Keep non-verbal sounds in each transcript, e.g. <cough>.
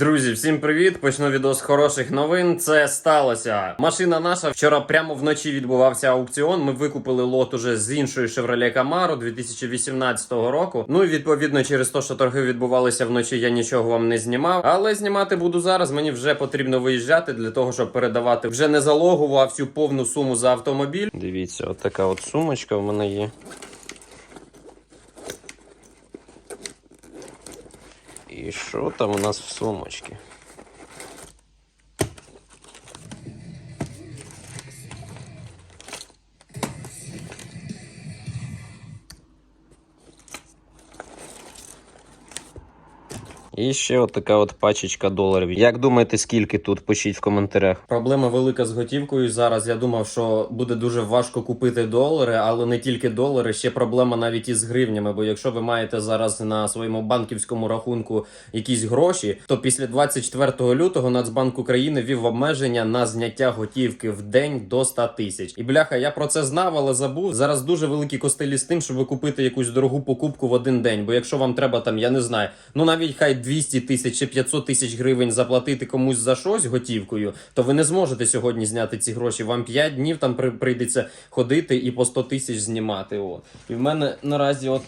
Друзі, всім привіт! Почну відео з хороших новин. Це сталося. Машина наша вчора прямо вночі відбувався аукціон. Ми викупили лот уже з іншої Chevrolet Camaro 2018 року. Ну і відповідно через те, що торги відбувалися вночі, я нічого вам не знімав. Але знімати буду зараз. Мені вже потрібно виїжджати для того, щоб передавати вже не залогову, а всю повну суму за автомобіль. Дивіться, от така от сумочка в мене є. І що там у нас в сумочці? І ще от така от пачечка доларів. Як думаєте, скільки тут? Пишіть в коментарях. Проблема велика з готівкою. Зараз я думав, що буде дуже важко купити долари, але не тільки долари, ще проблема навіть із гривнями. Бо якщо ви маєте зараз на своєму банківському рахунку якісь гроші, то після 24 лютого Нацбанк України ввів обмеження на зняття готівки в день до 100 тисяч. І бляха, я про це знав, але забув. Зараз дуже великі костелі з тим, щоб купити якусь дорогу покупку в один день. Бо якщо вам треба там, я не знаю, ну навіть хай 200 тисяч чи 500 тисяч гривень заплатити комусь за щось готівкою, то ви не зможете сьогодні зняти ці гроші. Вам 5 днів там при- прийдеться ходити і по 100 тисяч знімати. От. І в мене наразі от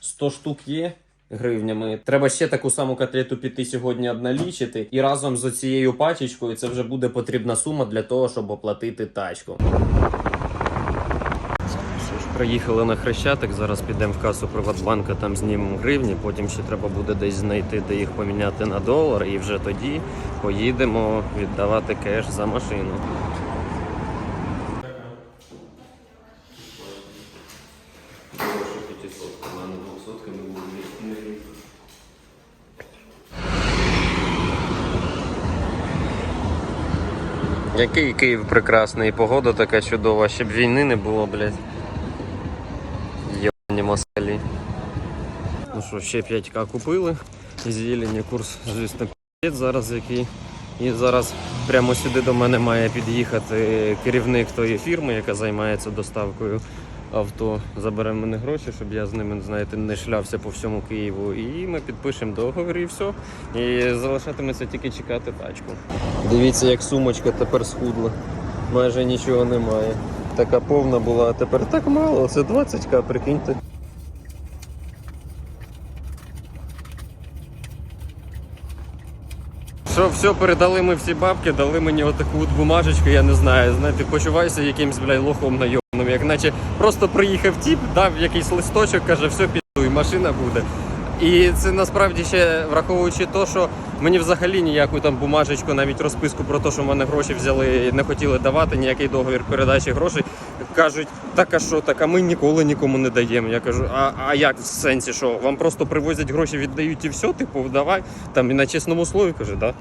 100 штук є. Гривнями треба ще таку саму котлету піти сьогодні обналічити, і разом з цією пачечкою це вже буде потрібна сума для того, щоб оплатити тачку. Приїхали на Хрещатик, зараз підемо в касу Приватбанка, там знімемо гривні, потім ще треба буде десь знайти, де їх поміняти на долар, і вже тоді поїдемо віддавати кеш за машину. Який Київ прекрасний, погода така чудова, щоб війни не було, блядь. Москалі. Ну що, ще 5к купили. Зелені курс, звісно, зараз який. І зараз прямо сюди до мене має під'їхати керівник тої фірми, яка займається доставкою авто. Забере мене гроші, щоб я з ними, знаєте, не шлявся по всьому Києву. І ми підпишемо договір і все. І залишатиметься тільки чекати тачку. Дивіться, як сумочка тепер схудла. Майже нічого немає. Така повна була, а тепер так мало. Це 20к, прикиньте. Все, передали ми всі бабки, дали мені отаку от бумажечку, я не знаю. Знаєте, почуваюся якимсь блядь, лохом найомним. Як наче просто приїхав тіп, дав якийсь листочок, каже, все піду, і машина буде. І це насправді ще враховуючи те, що мені взагалі ніяку там бумажечку, навіть розписку про те, що в мене гроші взяли, і не хотіли давати, ніякий договір передачі грошей. Кажуть, так а що, так, а ми ніколи нікому не даємо. Я кажу, а, а як в сенсі, що вам просто привозять гроші, віддають і все, типу, давай. Там і на чесному слові каже, да.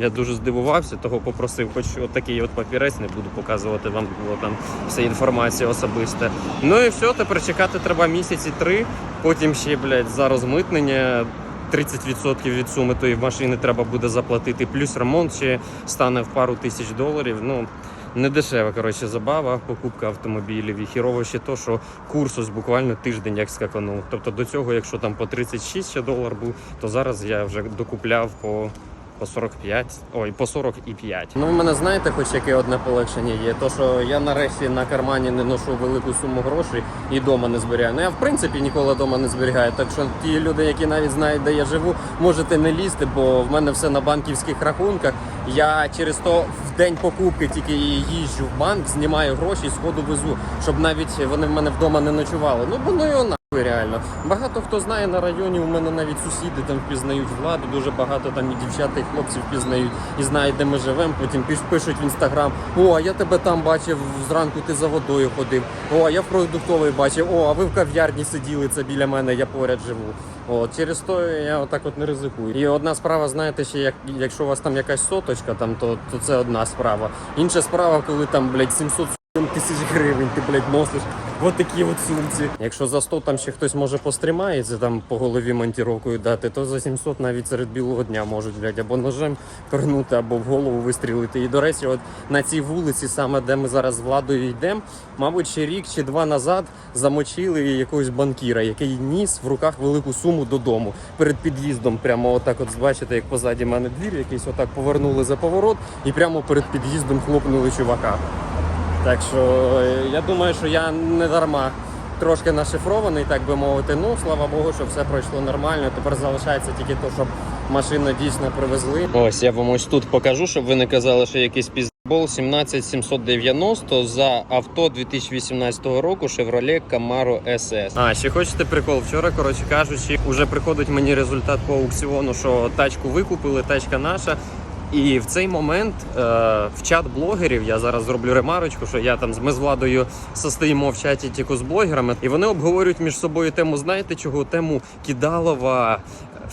Я дуже здивувався, того попросив, хоч от такий от папірець, не буду показувати вам було там вся інформація особиста. Ну і все, тепер чекати треба місяці три, потім ще, блядь, за розмитнення. 30% від суми тої машини треба буде заплатити, плюс ремонт ще стане в пару тисяч доларів. Ну не дешева коротше забава, покупка автомобілів. І хірово ще то, що курс ось буквально тиждень як скаканув. Тобто до цього, якщо там по 36 ще долар був, то зараз я вже докупляв по по 45, ой, по 45. Ну, в мене знаєте, хоч яке одне полегшення є. То, що я нарешті на кармані не ношу велику суму грошей і вдома не зберігаю. Ну я в принципі ніколи вдома не зберігаю. Так що ті люди, які навіть знають, де я живу, можете не лізти, бо в мене все на банківських рахунках. Я через то в день покупки тільки їжджу в банк, знімаю гроші і сходу везу, щоб навіть вони в мене вдома не ночували. Ну бо ну його нахуй реально. Багато хто знає на районі. У мене навіть сусіди там впізнають владу. Дуже багато там і дівчат, і хлопців впізнають і знають, де ми живемо. Потім пиш- пишуть в інстаграм: О, а я тебе там бачив зранку. Ти за водою ходив. О, а я в продуктовий бачив. О, а ви в кав'ярні сиділи. Це біля мене. Я поряд живу. От через то я отак от не ризикую. І одна справа, знаєте, ще як якщо у вас там якась соточка, там то, то це одна справа. Інша справа, коли там блядь, 700 тисяч гривень, ти блядь, носиш. В такі от сумці. Якщо за 100 там ще хтось може постримається, там по голові монтіровкою дати, то за 700 навіть серед білого дня можуть, блядь, або ножем пернути, або в голову вистрілити. І до речі, от на цій вулиці, саме де ми зараз з владою йдемо, мабуть, ще рік чи два назад замочили якогось банкіра, який ніс в руках велику суму додому перед під'їздом. Прямо отак, от бачите, як позаді мене двір, якийсь отак повернули за поворот, і прямо перед під'їздом хлопнули чувака. Так що е, я думаю, що я не дарма трошки нашифрований, так би мовити. Ну, слава Богу, що все пройшло нормально. Тепер залишається тільки то, щоб машину дійсно привезли. Ось я вам ось тут покажу, щоб ви не казали, що якийсь піздбол 17790 за авто 2018 року Chevrolet Camaro SS. А, ще хочете прикол? Вчора, коротше кажучи, уже приходить мені результат по аукціону, що тачку викупили, тачка наша. І в цей момент е, в чат блогерів я зараз зроблю ремарочку, що я там з- ми з владою состоїмо в чаті тільки з блогерами, і вони обговорюють між собою тему. Знаєте чого? Тему кидалова.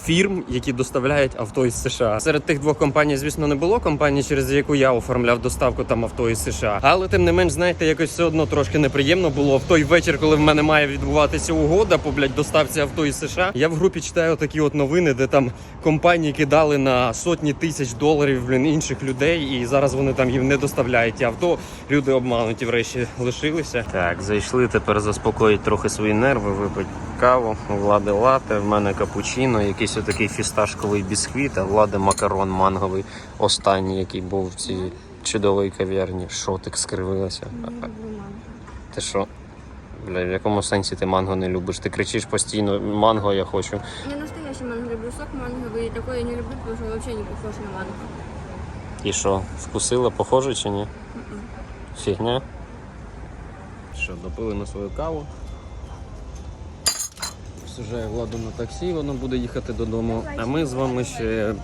Фірм, які доставляють авто із США. Серед тих двох компаній, звісно, не було компанії, через яку я оформляв доставку там авто із США. Але тим не менш, знаєте, якось все одно трошки неприємно було в той вечір, коли в мене має відбуватися угода по блядь, доставці авто із США. Я в групі читаю такі от новини, де там компанії кидали на сотні тисяч доларів блін, інших людей, і зараз вони там їм не доставляють авто. Люди обмануті врешті лишилися. Так, зайшли тепер заспокоїть трохи свої нерви, випить каву. У влади лате, в мене капучино, якийсь отакий фісташковий бісквіт, а влади макарон манговий, останній, який був в цій чудовій кав'ярні. Шотик скривилася. Ти що? Бля, в якому сенсі ти манго не любиш? Ти кричиш постійно манго я хочу. Не настоящий манго люблю, сок манговый, такой я не люблю, потому что он вообще не похож на манго. І що, вкусила, похоже чи ні? Фігня. Що, допили на свою каву. Сажає владу на таксі, воно буде їхати додому. А ми з вами ще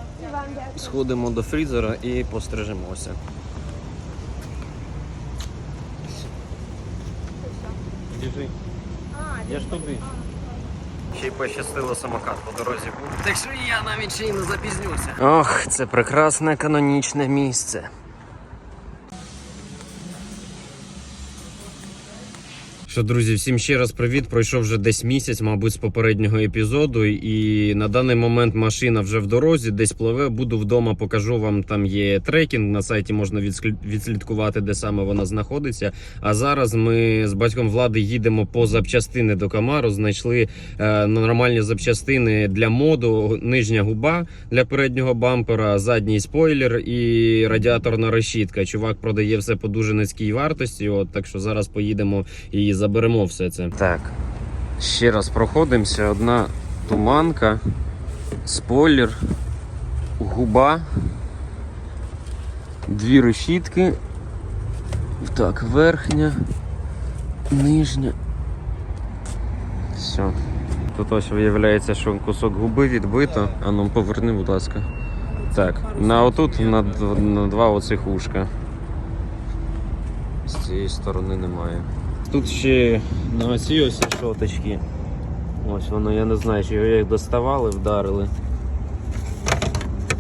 сходимо до фрізера і пострижемося. Біжи. Я ж туди. Ще й пощастило самокат по дорозі був. Так що я навіть ще й не запізнюся. Ох, це прекрасне канонічне місце. Що, друзі, всім ще раз привіт. Пройшов вже десь місяць, мабуть, з попереднього епізоду. І на даний момент машина вже в дорозі, десь пливе. Буду вдома, покажу вам. Там є трекінг. На сайті можна відслідкувати, де саме вона знаходиться. А зараз ми з батьком влади їдемо по запчастини до Камару. Знайшли е, нормальні запчастини для моду, нижня губа для переднього бампера, задній спойлер і радіаторна решітка. Чувак продає все по дуже низькій вартості. От так що зараз поїдемо і заберемо все це. Так, ще раз проходимося. Одна туманка, спойлер, губа, дві решітки. Так, верхня, нижня. Все. Тут ось виявляється, що кусок губи відбито. А ну поверни, будь ласка. Так, на отут на, на два оцих ушка. З цієї сторони немає. Тут ще на оці ось шоточки. Ось воно, я не знаю, чи його як доставали, вдарили.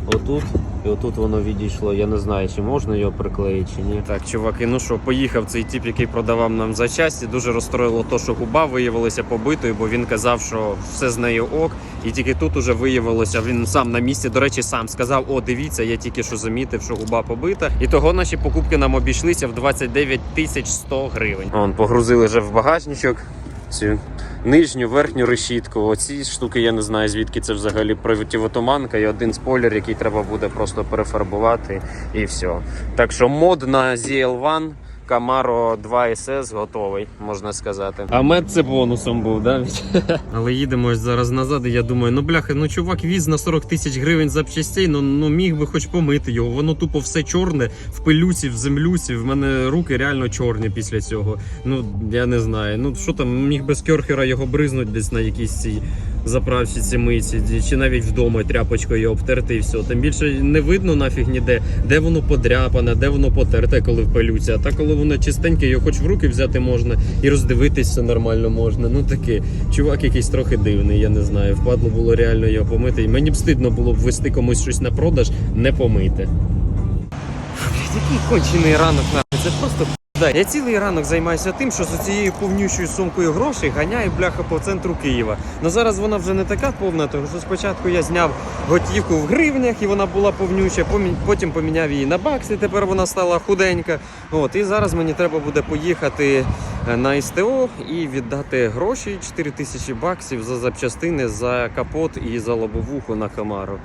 Отут. І отут воно відійшло. Я не знаю, чи можна його приклеїти, чи ні. Так, чуваки, ну що, поїхав цей тіп, який продавав нам запчасті. Дуже розстроїло те, що губа виявилася побитою, бо він казав, що все з нею ок. І тільки тут уже виявилося, він сам на місці, до речі, сам сказав: О, дивіться, я тільки що замітив, що губа побита. І того наші покупки нам обійшлися в 29 тисяч 100 гривень. Он погрузили вже в багажничок. Цю нижню, верхню решітку. Оці штуки я не знаю звідки це взагалі противотуманка і один спойлер, який треба буде просто перефарбувати, і все. Так що мод на ZL1 Camaro 2 SS готовий, можна сказати. А мед це бонусом був, да? <laughs> Але їдемо ось зараз назад, і я думаю, ну бляха, ну чувак віз на 40 тисяч гривень запчастей, ну, ну міг би хоч помити його. Воно тупо все чорне, в пилюці, в землюці. В мене руки реально чорні після цього. Ну я не знаю. Ну що там, міг би з кьорхера його бризнуть десь на якійсь цій заправці ці миці, чи навіть вдома тряпочкою обтерти і все. Тим більше не видно нафіг ніде, де воно подряпане, де воно потерте, коли в пилюці. А так, коли воно чистеньке, його хоч в руки взяти можна і роздивитись все нормально можна. Ну таке, чувак якийсь трохи дивний, я не знаю. Впадло було реально його помити. І мені б стидно було б вести комусь щось на продаж, не помити. Блядь, який кончений ранок нахуй. Це просто я цілий ранок займаюся тим, що з цією повнющою сумкою грошей ганяю бляха по центру Києва. Ну зараз вона вже не така повна, тому що спочатку я зняв готівку в гривнях і вона була повнюча, потім поміняв її на бакси, тепер вона стала худенька. От, і зараз мені треба буде поїхати е, на СТО і віддати гроші 4 тисячі баксів за запчастини, за капот і за лобовуху на Камару.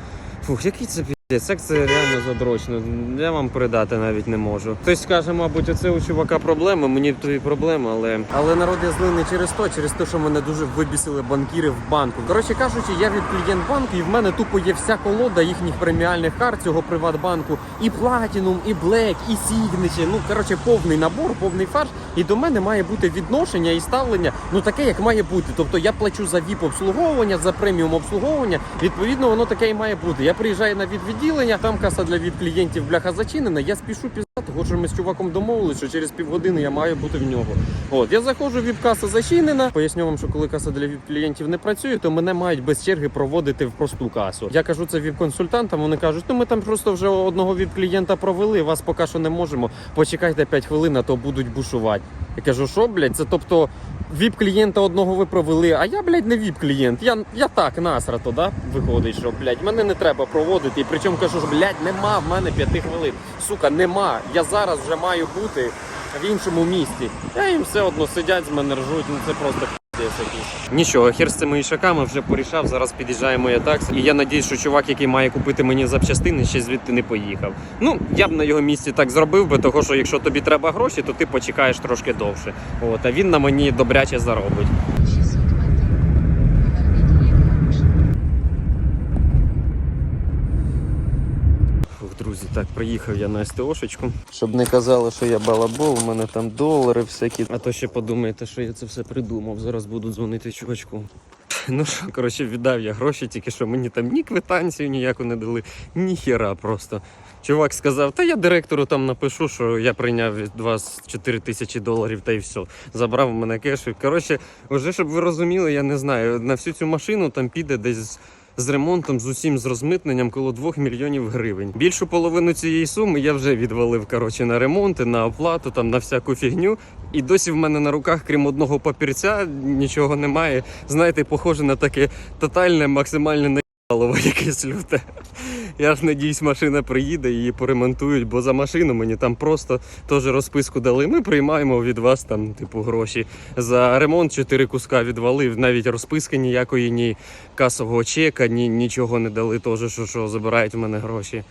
Фух, який це це реально задрочно. Я вам передати навіть не можу. Хтось скаже, мабуть, оце у чувака проблема, мені твої проблеми, але. Але народ я злий не через то, через те, що мене дуже вибісили банкіри в банку. Коротше кажучи, я від клієнт банку, і в мене тупо є вся колода їхніх преміальних карт цього Приватбанку. І Platinum, і Black, і Signature. Ну коротше, повний набор, повний фарш. І до мене має бути відношення і ставлення, ну таке, як має бути. Тобто я плачу за ВІП обслуговування, за преміум обслуговування. Відповідно, воно таке і має бути. Я приїжджаю на відділення, там каса для від клієнтів бляха зачинена. Я спішу пізнати, тому що ми з чуваком домовилися, що через півгодини я маю бути в нього. От я заходжу, віп-каса зачинена. Поясню вам, що коли каса для віп клієнтів не працює, то мене мають без черги проводити в просту касу. Я кажу це віп-консультантам. Вони кажуть, ну ми там просто вже одного віп-клієнта провели. Вас поки що не можемо. Почекайте 5 хвилин, а то будуть бушувати. Я кажу, що блядь, це тобто. Віп-клієнта одного ви провели, а я, блядь, не віп-клієнт. Я, я так, насрато, да? Виходить, що, блядь, мене не треба проводити. І причому кажу, що, блядь, нема в мене п'яти хвилин. Сука, нема. Я зараз вже маю бути в іншому місті. Я їм все одно сидять з мене ржуть, ну це просто. Нічого, хер з цими ішаками вже порішав. Зараз під'їжджає моя такса. І я надіюсь, що чувак, який має купити мені запчастини, ще звідти не поїхав. Ну, я б на його місці так зробив би, того що якщо тобі треба гроші, то ти почекаєш трошки довше. От, а він на мені добряче заробить. Друзі, так приїхав я на СТОшечку. Щоб не казали, що я балабол, у мене там долари всякі. А то ще подумаєте, що я це все придумав. Зараз буду дзвонити чувачку. Ну що, коротше, віддав я гроші, тільки що мені там ні квитанцію ніяку не дали, ні хіра просто. Чувак сказав, та я директору там напишу, що я прийняв від вас 4 тисячі доларів та й все. Забрав у мене кеш. Коротше, вже щоб ви розуміли, я не знаю, на всю цю машину там піде десь з ремонтом, з усім з розмитненням коло 2 мільйонів гривень. Більшу половину цієї суми я вже відвалив коротше, на ремонти, на оплату, там на всяку фігню. І досі в мене на руках, крім одного папірця, нічого немає. Знаєте, похоже на таке тотальне, максимальне наїбалово якесь люте. Я ж надіюсь, машина приїде, її поремонтують, бо за машину мені там просто теж розписку дали. Ми приймаємо від вас там, типу, гроші. За ремонт чотири куска відвалив, навіть розписки ніякої, ні касового чека, ні нічого не дали, теж, що, що забирають в мене гроші.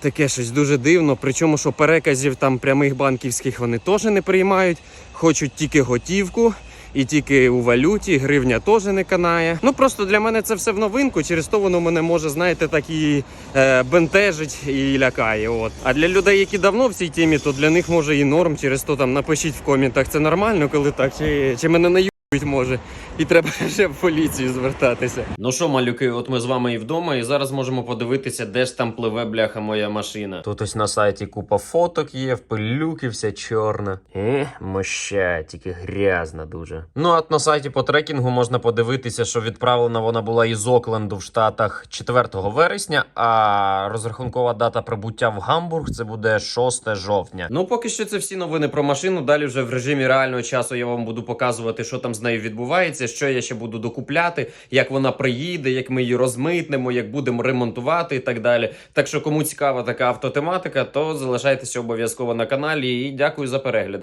Таке щось дуже дивно. Причому, що переказів там прямих банківських вони теж не приймають, хочуть тільки готівку. І тільки у валюті гривня теж не канає. Ну просто для мене це все в новинку. Через то воно мене може, знаєте, так і е, бентежить і лякає. От. А для людей, які давно в цій темі, то для них може і норм. Через то там напишіть в коментах, це нормально, коли так, чи, чи мене не може, і треба ще в поліцію звертатися. Ну що, малюки, от ми з вами і вдома, і зараз можемо подивитися, де ж там пливе бляха моя машина. Тут ось на сайті купа фоток є, в пилюки вся чорна. Е, моща, тільки грязна дуже. Ну от на сайті по трекінгу можна подивитися, що відправлена вона була із Окленду в Штатах 4 вересня, а розрахункова дата прибуття в Гамбург це буде 6 жовтня. Ну поки що це всі новини про машину. Далі вже в режимі реального часу я вам буду показувати, що там з нею відбувається, що я ще буду докупляти, як вона приїде, як ми її розмитнемо, як будемо ремонтувати і так далі. Так що, кому цікава така автотематика, то залишайтеся обов'язково на каналі і дякую за перегляд.